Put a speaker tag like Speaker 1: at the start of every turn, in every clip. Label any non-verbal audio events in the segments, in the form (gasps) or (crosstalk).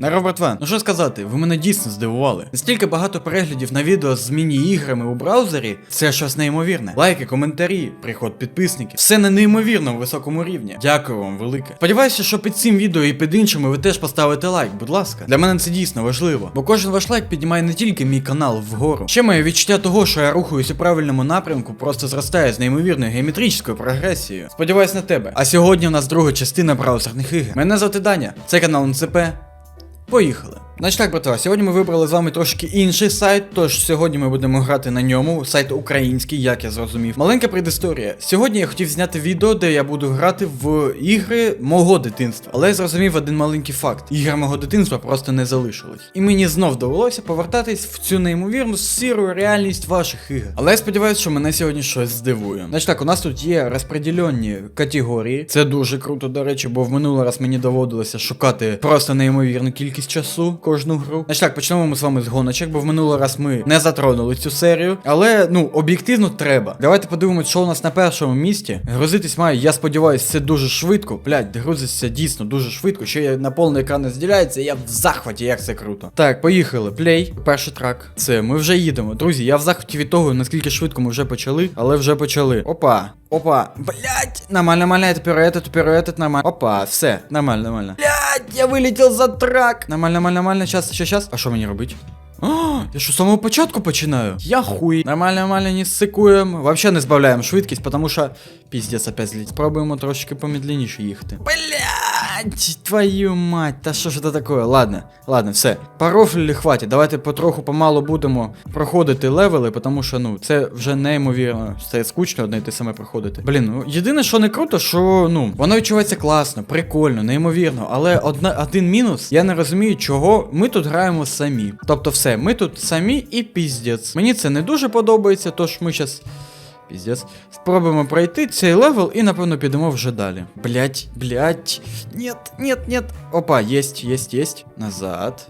Speaker 1: Народ братва, ну що сказати, ви мене дійсно здивували. Настільки багато переглядів на відео з міні-іграми у браузері, це щось неймовірне. Лайки, коментарі, приход підписників. Все на неймовірно високому рівні. Дякую вам велике. Сподіваюся, що під цим відео і під іншими ви теж поставите лайк, будь ласка. Для мене це дійсно важливо, бо кожен ваш лайк піднімає не тільки мій канал вгору. Ще моє відчуття того, що я рухаюсь у правильному напрямку, просто зростає з неймовірною геометричною прогресією. Сподіваюсь на тебе. А сьогодні у нас друга частина браузерних ігор. Мене звати Даня, це канал НЦП. Поїхали. Значить так, братва, сьогодні ми вибрали з вами трошки інший сайт, тож сьогодні ми будемо грати на ньому. Сайт український, як я зрозумів. Маленька предісторія. Сьогодні я хотів зняти відео, де я буду грати в ігри мого дитинства. Але я зрозумів один маленький факт: ігри мого дитинства просто не залишились. І мені знов довелося повертатись в цю неймовірну сіру реальність ваших ігор. Але я сподіваюся, що мене сьогодні щось здивує. Значить так, у нас тут є розподілені категорії. Це дуже круто, до речі, бо в минулий раз мені доводилося шукати просто неймовірну кількість часу кожну гру. Значить так, почнемо ми з вами з гоночок, бо в минулий раз ми не затронули цю серію. Але ну об'єктивно треба. Давайте подивимось, що у нас на першому місці. Грузитись має, я сподіваюся, це дуже швидко. Блять, грузиться дійсно дуже швидко. Ще я на повний екран не зділяється, я в захваті, як це круто. Так, поїхали. Плей, перший трак. Це ми вже їдемо. Друзі, я в захваті від того, наскільки швидко ми вже почали, але вже почали. Опа. Опа, блять, нормально, нормально, это пируэт, это пируэт, нормально. Опа, все, нормально, нормально. Блять, я вилетів за трак. Нормально, нормально, нормально, Сейчас, сейчас, сейчас. А що мені робить? А, я що з самого початку починаю? Я хуй. Нормально, нормально, не сикуємо. Вообще не збавляємо швидкість, потому що піздець опять злить. Спробуємо трошки помедленніше їхати. Блять, твою мать, та що ж це таке? Ладно, ладно, все. Порофлі хватить. Давайте потроху помалу будемо проходити левели, тому що ну це вже неймовірно. Це скучно одне й те саме проходити. Блін, ну єдине, що не круто, що ну воно відчувається класно, прикольно, неймовірно. Але одна, один мінус, я не розумію, чого ми тут граємо самі. Тобто, все, ми тут самі і піздець. Мені це не дуже подобається, тож ми зараз. Піздець. Спробуємо пройти цей левел і, напевно, підемо вже далі. Блять, блять. Нет, нет, нет. Опа, есть, есть, есть. Назад.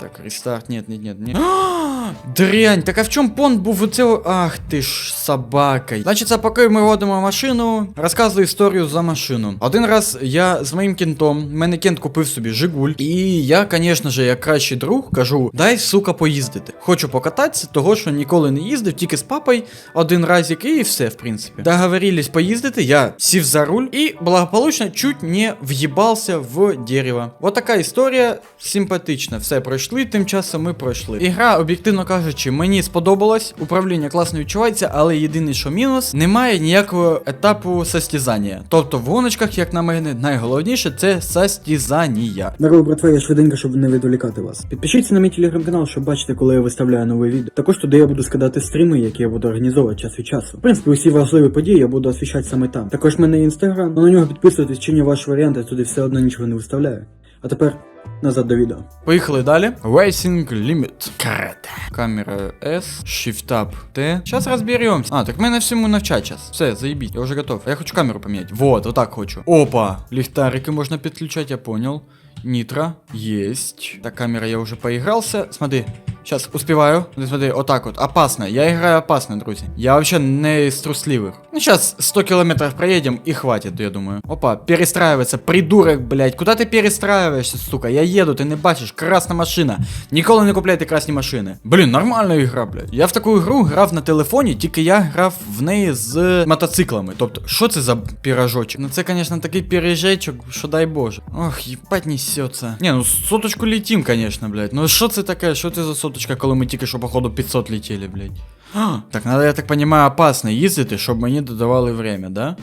Speaker 1: Так, рестарт, нет, нет, нет, нет. (gasps) (gasps) (gasps) А, Дрянь, так а в чому понт був у цього? Ах ти ж собака. Значить, це поки ми водимо машину, розказую історію за машину. Один раз я з моїм кентом, мене кент купив собі Жигуль, і я, звісно ж, як кращий друг, кажу: дай, сука, поїздити. Хочу покататися, того що ніколи не їздив, тільки з папою один разик, і все, в принципі. Договорились поїздити, я сів за руль і благополучно чуть не в'їбався в дерево. Вот така історія симпатична. Все пройшли, тим часом ми пройшли. Ігра, об'єктивно кажучи, мені сподобалась. Управління класно відчувається, але єдине, що мінус, немає ніякого етапу состязання. Тобто в гоночках, як на мене, найголовніше це состязання.
Speaker 2: Здорово, братва, я швиденько, щоб не відволікати вас. Підпишіться на мій телеграм-канал, щоб бачити, коли я виставляю нове відео. Також туди я буду скидати стріми, які я буду організовувати час від часу. В принципі, усі важливі події я буду освіщати саме там. Також в мене інстаграм, на нього підписуйтесь, чиню ваші варіанти, туди все одно нічого не виставляю. А тепер назад до відео.
Speaker 1: Поїхали далі. Racing Limit. Карета. Камера S, Shift Up T. Сейчас разберемся. А, так мене всьому навчать час. Все, заебіть, я вже готов. Я хочу камеру поміняти. Вот, вот так хочу. Опа. Ліхтарики можна підключати, я понял. Нитро. Есть. Так, камера, я уже поигрался. Смотри. Сейчас успеваю. Ну, Смотри, вот так вот. Опасно. Я играю опасно, друзья. Я вообще не из трусливых. Ну, сейчас 100 километров проедем и хватит, я думаю. Опа, перестраивается. Придурок, блядь. Куда ты перестраиваешься, сука? Я еду, ты не бачиш. Красна машина. Ніколи не купляйте красні машини. Блін, нормальна ігра, блядь. Я в таку ігру грав на телефоні, тільки я грав в неї з мотоциклами. Тобто, що це за пірожочок? Ну це, звісно, такий піріжечок, що дай Боже. Ох, їбать несеться. Ні, ну соточку летим, конечно, блядь. Ну що це таке? Що це за соточка, коли ми тільки що, походу, 500 летіли, блядь? А, так, надо, я так понимаю, опасно їздити, щоб мені додавали время, да?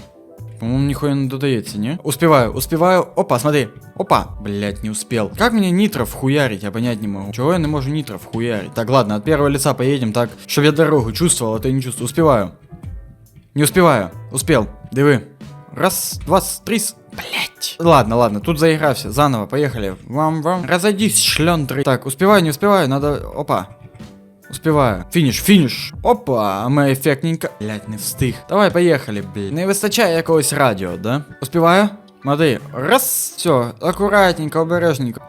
Speaker 1: По-моему, нихуя не додається, не? Успеваю, успеваю. Опа, смотри. Опа. Блять, не успел. Как мне нитро вхуярить, я понять не могу. Чего я не могу нитро вхуярить? Так, ладно, от первого лица поедем так, чтобы я дорогу чувствовал, а то я не чувствую. Успеваю. Не успеваю. Успел. Диви. Раз, два, три. Блять. Ладно, ладно, тут заигрался. Заново, поехали. Вам-вам. Разойдись, шлендры. Так, успеваю, не успеваю, надо... Опа. Успеваю. Фініш, фініш. Опа, а ми ефектненько. Блять, не встиг. Давай, поїхали, блядь. Не вистачає якогось радіо, да? Успіваю? Смотри. Раз. Все, акуратненько, обережненько.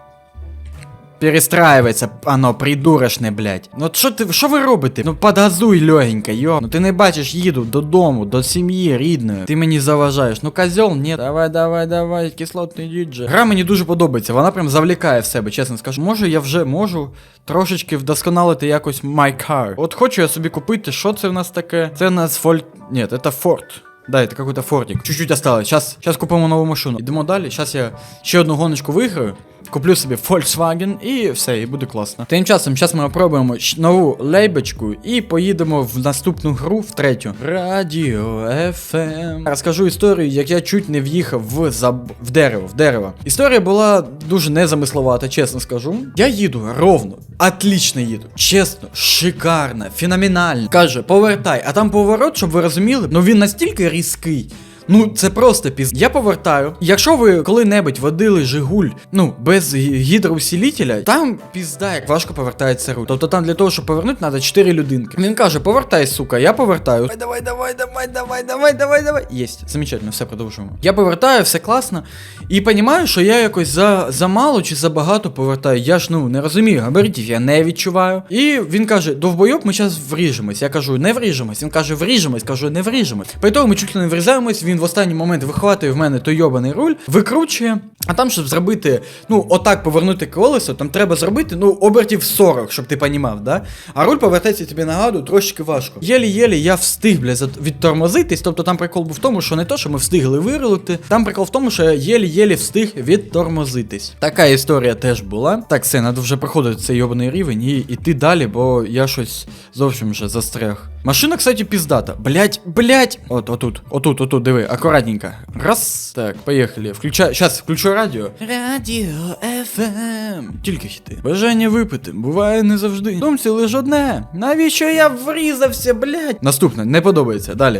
Speaker 1: Перестраюється, ано, придурочне, блядь. Ну що ти, що ви робите? Ну подгазуй легенько, йо. Ну ти не бачиш, їду додому, до сім'ї рідної. Ти мені заважаєш. Ну козьол, ні. Давай, давай, давай, кислотний діджей. Гра мені дуже подобається, вона прям завлікає в себе, чесно скажу. Може, я вже можу трошечки вдосконалити якось my car. От хочу я собі купити, що це в нас таке? Це у нас Фоль... Ні, це Ford. Да, это какой-то фортик. Чуть-чуть осталось. Сейчас, сейчас купимо нову машину. Йдемо далі. Сейчас я ще одну гоночку виграю. Куплю собі Volkswagen і все, і буде класно. Тим часом, зараз ми опробуємо нову лейбочку і поїдемо в наступну гру, в третю. Радіо FM. Розкажу історію, як я чуть не в'їхав в, заб... в дерево. В дерево. Історія була дуже незамисловата, чесно скажу. Я їду ровно, отлично їду. Чесно, шикарно, феноменально. Каже, повертай, а там поворот, щоб ви розуміли, ну він настільки різкий. Ну, це просто піз. Я повертаю. Якщо ви коли-небудь водили Жигуль, ну, без гідроусілітеля, там пізда, як важко повертається руль. Тобто там для того, щоб повернути, треба 4 людинки. Він каже, повертай, сука, я повертаю. Давай, давай, давай, давай, давай, давай, давай. Єсть, замечательно, все продовжуємо. Я повертаю, все класно. І розумію, що я якось за, замало чи забагато повертаю. Я ж ну не розумію, габаритів я не відчуваю. І він каже: довбойоб, ми зараз вріжемось. Я кажу, не вріжемось. Він каже, вріжемось, кажу, не вріжемось. По того ми чуть ли не врізаємось, він в останній момент вихватує в мене той йобаний руль, викручує. А там, щоб зробити, ну, отак повернути колесо, там треба зробити, ну, обертів 40, щоб ти понімав, да? А руль повертається тобі нагадую, трошки важко. Єлі-єлі я встиг, бля, відтормозитись. Тобто там прикол був в тому, що не то, що ми встигли вирулити, там прикол в тому, що я єлі-єлі встиг відтормозитись. Така історія теж була. Так, все, треба вже проходити цей йобаний рівень і йти далі, бо я щось зовсім вже застряг. Машина, кстати, піздата. Блять, блять. От, отут, отут, отут, диви, акуратненько. Раз. Так, поїхали. Включаю. Щас, включу радіо. Радіо FM. Тільки хіти. Бажання випити. Буває не завжди. В Думці лише одне. Навіщо я врізався, блять? Наступне, не подобається. Далі.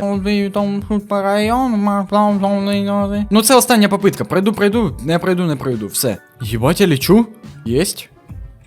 Speaker 1: Ну це остання попитка. Пройду, пройду, не пройду, не пройду. Все. Єбать, я лечу. Єсть.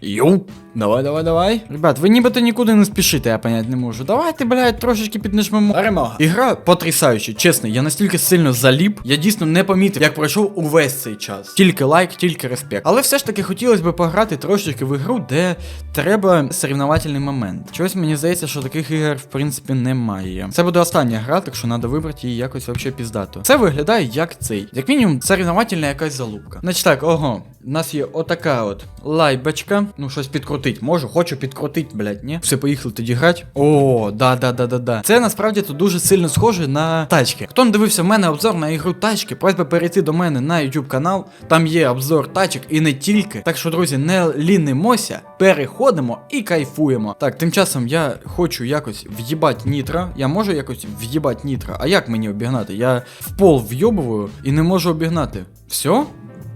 Speaker 1: Йоу. Давай, давай, давай. Ребят, ви нібито нікуди не спішите, я понять не можу. Давайте, блядь, трошечки піднажмемо. Перемога. Ігра потрясаюча, чесно, я настільки сильно заліп, я дійсно не помітив, як пройшов увесь цей час. Тільки лайк, тільки респект. Але все ж таки хотілося б пограти трошечки в ігру, де треба соревновательний момент. Чогось мені здається, що таких ігор, в принципі, немає. Це буде остання гра, так що треба вибрати її якось вообще піздато. Це виглядає як цей. Як мінімум, соревновательна якась залупка. Значить так, ого, у нас є отака от лайбочка. Ну, щось підкрутить. Можу, хочу підкрутить, блядь, ні? Все, поїхали тоді грати. О, да, да, да, да, да. Це насправді тут дуже сильно схоже на тачки. Хто не дивився в мене обзор на ігру тачки, просьба перейти до мене на YouTube канал. Там є обзор тачок і не тільки. Так що, друзі, не лінимося, переходимо і кайфуємо. Так, тим часом я хочу якось в'їбать нітро. Я можу якось в'їбать нітро. А як мені обігнати? Я в пол в'йобую і не можу обігнати. Все?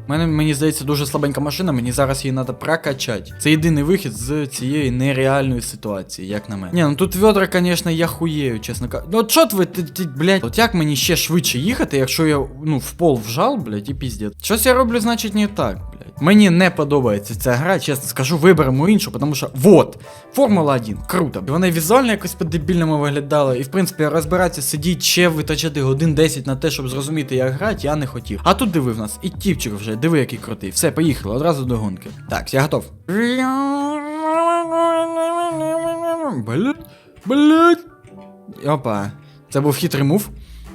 Speaker 1: Мене, мені здається, дуже слабенька машина, мені зараз її треба прокачати. Це єдиний вихід з цієї нереальної ситуації, як на мене. Ні, ну тут ведра, звісно, я хуєю, чесно кажучи. Ну от що ви, ти, ти, блядь, от як мені ще швидше їхати, якщо я ну в пол вжал, блядь, і піздець. Щось я роблю, значить, не так. Мені не подобається ця гра, чесно скажу, виберемо іншу, тому що вот, Формула 1, круто. Вона візуально якось по-дебільному виглядала, і в принципі розбиратися, сидіть, ще витрачати годин 10 на те, щоб зрозуміти, як грати, я не хотів. А тут диви в нас, і тіпчик вже, диви, який крутий. Все, поїхали, одразу до гонки. Так, я готов. Блять, блять. Опа. Це був хитрий мув.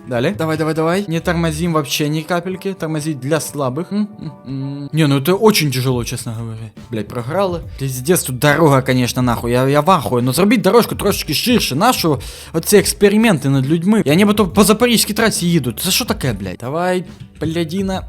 Speaker 1: Далі. Давай, давай, давай. Не тормозим вообще ни капельки. Тормозить для слабых. М-м-м. Не, ну это очень тяжело, честно говоря. Блять, програли. Пиздец, тут дорога, конечно, нахуй. Я, я вахую. Ну зробіть дорожку трошечки ширше. Нашу оці експерименти над людьми. Я нібито по Запорізькій трасі їду. Це що таке, блять? Давай, блядіна.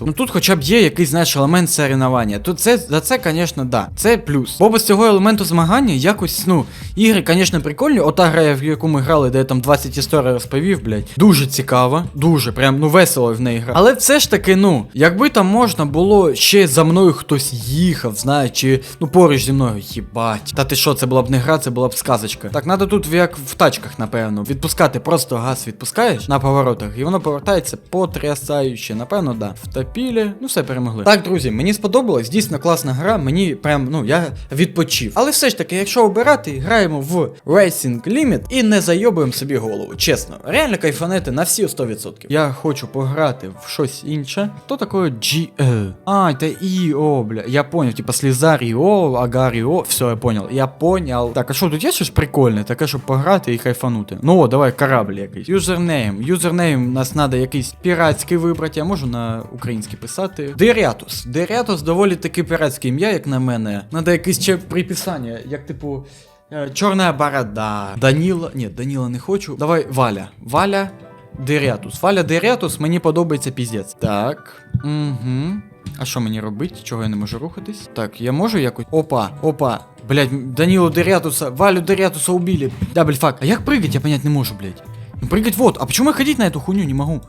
Speaker 1: Ну тут хоча б є якийсь, знаєш, елемент соревнування. Тут це, за це, конечно, да. Це плюс. Бо без цього елементу змагання якось, ну, ігри, конечно, прикольні. Ота гра, в яку ми грали, де я там 20 історій розповів, блядь. Дуже цікава. Дуже, прям, ну, весело в неї гра. Але все ж таки, ну, якби там можна було ще за мною хтось їхав, знаєш, чи ну поруч зі мною, їбать. Та ти що, це була б не гра, це була б сказочка. Так, треба тут як в тачках, напевно, відпускати, просто газ відпускаєш на поворотах, і воно повертається по потрясающе. Напевно, да. Втопілі, ну все перемогли. Так, друзі, мені сподобалось, дійсно класна гра. Мені прям, ну я відпочив. Але все ж таки, якщо обирати, граємо в Racing Limit і не зайобуємо собі голову. Чесно, реально кайфанети на всі 100%. Я хочу пограти в щось інше. Хто таке GE? А, це ІО, бля. Я поняв, типа Слізар ІО, Агар ІО. Все, я понял. Я понял. Так, а що тут є щось прикольне, таке, щоб пограти і кайфанути? Ну о, давай корабль якийсь. Юзернейм. Юзернейм у нас треба якийсь піратський вибрати. Я можу на український писати. Дерятус. Дерятус доволі таки піратське ім'я, як на мене. Надо якесь ще приписання, як типу. е, Чорна борода. Даніла. Ні, Даніла не хочу. Давай Валя. Валя. Дерятус. Валя Дерятус мені подобається піздець. Так. Угу. А що мені робити? Чого я не можу рухатись? Так, я можу якось. Опа, опа. Блять, Данілу Дерятуса, Валю Дерятуса убили. Дабель фак. А як прыгать, я понять не можу, блять. Ну прыгать вот. А почему я ходить на эту хуйню не могу?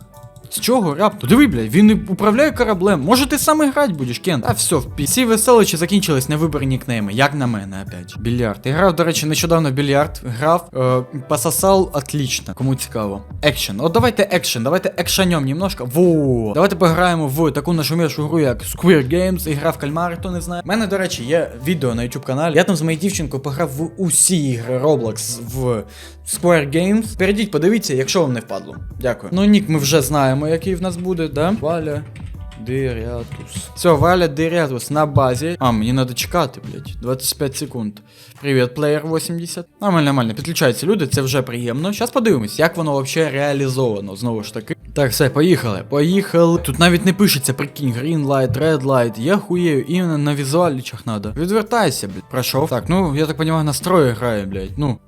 Speaker 1: З чого раптом? Диви, блядь, він і управляє кораблем. Може ти сам грати будеш, Кен? А все, в пі- Ці веселичі закінчились на виборі нікнейми, як на мене, опять. Більярд. Я грав, до речі, нещодавно більярд. Грав, е, пососав отлично. Кому цікаво. Екшен. От давайте екшен, давайте екшанем немножко. Во. Давайте пограємо в таку нашумішу гру, як Square Games, ігра в кальмари, хто не знає. У мене, до речі, є відео на YouTube каналі. Я там з моєю дівчинкою пограв в усі ігри Roblox в Square Games. Перейдіть, подивіться, якщо вам не впадло. Дякую. Ну, нік ми вже знаємо, який в нас буде, да? Валя. Дерятус. Все, Валя Дерятус на базі. А, мені треба чекати, блядь. 25 секунд. Привіт, плеєр 80. Нормально, нормально. Підключаються люди, це вже приємно. Зараз подивимось, як воно взагалі реалізовано. Знову ж таки. Так, все, поїхали. Поїхали. Тут навіть не пишеться, прикинь, green light, red light. Я хуєю, іменно на візуалічах надо. Відвертайся, блядь. Пройшов. Так, ну, я так понимаю, настрої грає, блядь. Ну.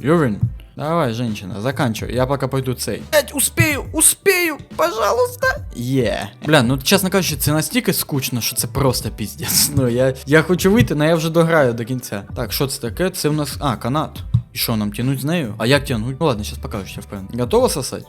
Speaker 1: Юрин. Давай, женщина, заканчивай. Я пока пойду цей. Блять, успею, успею, пожалуйста. Є. Бля, ну чесно кажучи, це настільки скучно, що це просто піздець. (laughs) Ну, я, я хочу вийти, але я вже дограю до кінця. Так, що це таке? Це в нас. А, канат. І що, нам тянуть з нею? А як тянуть? Ну ладно, сейчас покажу, я впевнений. Готова сосать?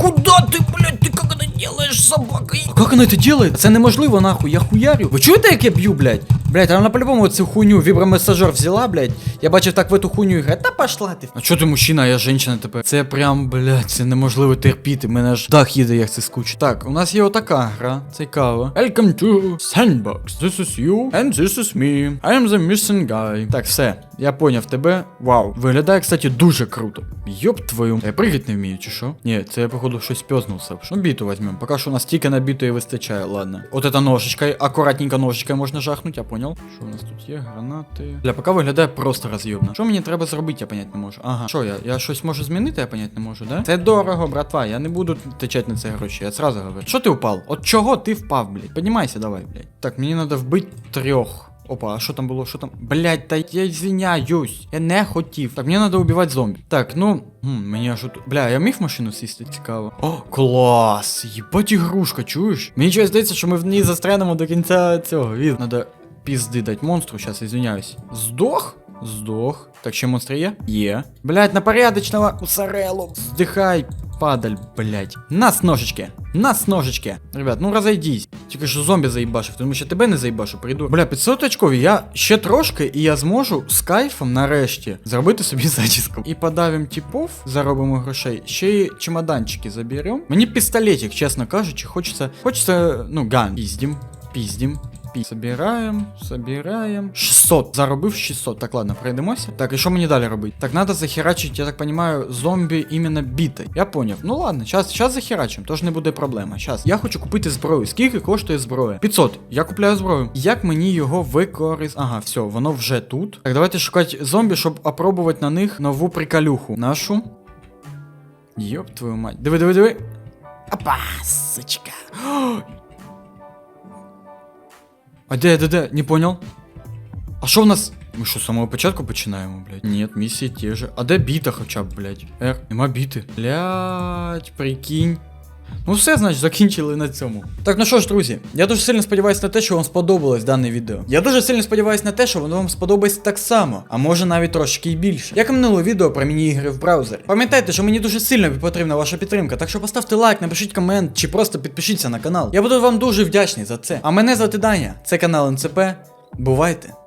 Speaker 1: Куда ты, блядь, ты как это делаешь, собака? Как она это делает? Це неможливо, нахуй, я хуярю. Ви чуєте, як я б'ю, блядь? Блядь, вона по-любому цю хуйню вібромасажер взяла, блять. Я бачив так в эту хуйню играть. Та пошла ти. А чого ти мужчина, а я жінка тепер? Це прям, блять, це неможливо терпіти. Мене аж дах їде, як це скучно. Так, у нас є отака гра. Цікаво. Welcome to Sandbox. This is you and this is me. I am the missing guy. Так, все. Я поняв тебе. Вау. Виглядає, кстати, дуже круто. Йоп твою. Я пригать не вмію, чи що? Ні, це я походу щось пьознувся. Ну, біту візьмемо. Поки що у нас тільки на біту і вистачає, ладно. От это ножичкою, акуратненько ножичкою можна жахнуть, я понял. Що у нас тут є? Гранати. Бля, поки виглядає просто роз'єбно. Що мені треба зробити, я понять не можу. Ага. Що я? Я щось можу змінити, я понять не можу, да? Це дорого, братва. Я не буду течати на це гроші, я сразу говорю. Що ти впав? От чого ти впав, блядь? Піднімайся, давай, блядь. Так, мені треба вбити трьох. Опа, а що там було? Що там? Блять, та я извиняюсь. Я не хотів. Так, мені треба убивати зомбі. Так, ну. Хм, мені аж тут. Бля, я міг машину сісти, цікаво. О, клас! Єбать ігрушка, чуєш? Мені чогось здається, що ми в ній застрянемо до кінця цього. Від. Надо пізди дати монстру, зараз извиняюсь. Здох? Здох. Так, ще монстри є? Є. Блять, на порядочного усарелу. Здихай, падаль, блять. Нас ножички. Нас ножички. Ребят, ну розойдись. Тільки що зомбі заїбашив, тому що тебе не заїбашу, прийду. Бля, 500 очкові, я ще трошки, і я зможу з кайфом нарешті зробити собі (laughs) зачіску. І подавим типов, заробимо грошей. Ще й чемоданчики заберемо. Мені пістолетик, чесно кажучи, хочеться. Хочеться, ну, ган. Піздім, піздім. Пі. Собираємо, собираємо. 600. Заробив 600. Так, ладно, пройдемося. Так, і що мені далі робити? Так, надо захерачити, я так понимаю, зомбі іменно бітой. Я поняв. Ну ладно, зараз щас захерачимо, тож не буде проблема. Щас. Я хочу купити зброю. Скільки коштує зброя? 500. Я купляю зброю. Як мені його використати? Ага, все, воно вже тут. Так, давайте шукати зомбі, щоб опробувати на них нову приколюху. Нашу. Йоп, твою мать. Диви, диви, диви. Опа, сучка. А де, де, де? Не понял. А що в нас? Ми що, з самого початку починаємо, блядь? Ні, місії ті же. А де біта хоча б, блядь? Р, нема біти. Блядь, прикинь. Ну все, значить, закінчили на цьому. Так, ну що ж, друзі, я дуже сильно сподіваюся на те, що вам сподобалось дане відео. Я дуже сильно сподіваюся на те, що воно вам сподобається так само, а може навіть трошки і більше. Як і минуле відео про міні-ігри в браузері. Пам'ятайте, що мені дуже сильно потрібна ваша підтримка, так що поставте лайк, напишіть комент чи просто підпишіться на канал. Я буду вам дуже вдячний за це. А мене звати Даня, це канал НЦП. Бувайте!